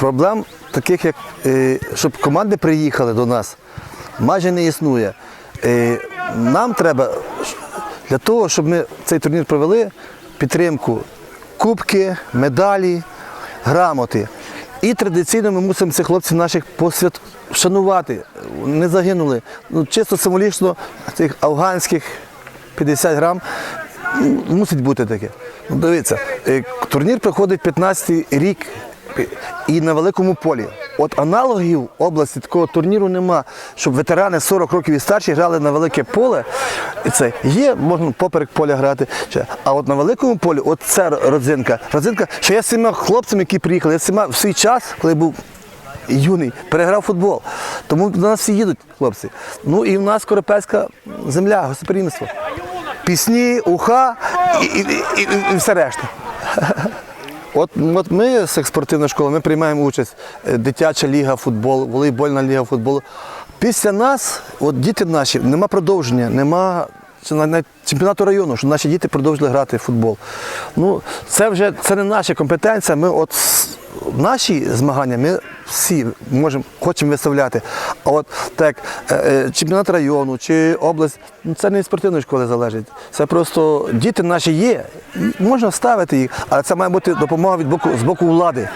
проблем таких, як е, щоб команди приїхали до нас, майже не існує. Е, Нам треба для того, щоб ми цей турнір провели, підтримку кубки, медалі, грамоти. І традиційно ми мусимо цих хлопців наших посвят... вшанувати. Не загинули. Ну, чисто символічно цих афганських 50 грам мусить бути таке. Ну, дивіться, е, турнір проходить 15 рік і на великому полі. От аналогів області такого турніру нема, щоб ветерани 40 років і старші грали на велике поле. Це є, можна поперек поля грати. А от на великому полі, от це родзинка. Родзинка, що я з цими хлопцями, які приїхали, я з в свій час, коли був юний, переграв футбол. Тому до нас всі їдуть, хлопці. Ну і в нас Коропецька земля, гостеприємство. Пісні, уха і, і, і, і все решта. От, от ми з експортивної школи ми приймаємо участь. Е, Дитяча ліга футболу, волейбольна ліга футболу. Після нас, от діти наші, нема продовження, нема чемпіонату району, що наші діти продовжили грати в футбол. Ну, це вже це не наша компетенція. Ми от наші змагання ми всі можемо, хочемо виставляти. А от так, е, е, чемпіонат району чи область, ну, це не від спортивної школи залежить. Це просто діти наші є, можна ставити їх, але це має бути допомога від боку з боку влади.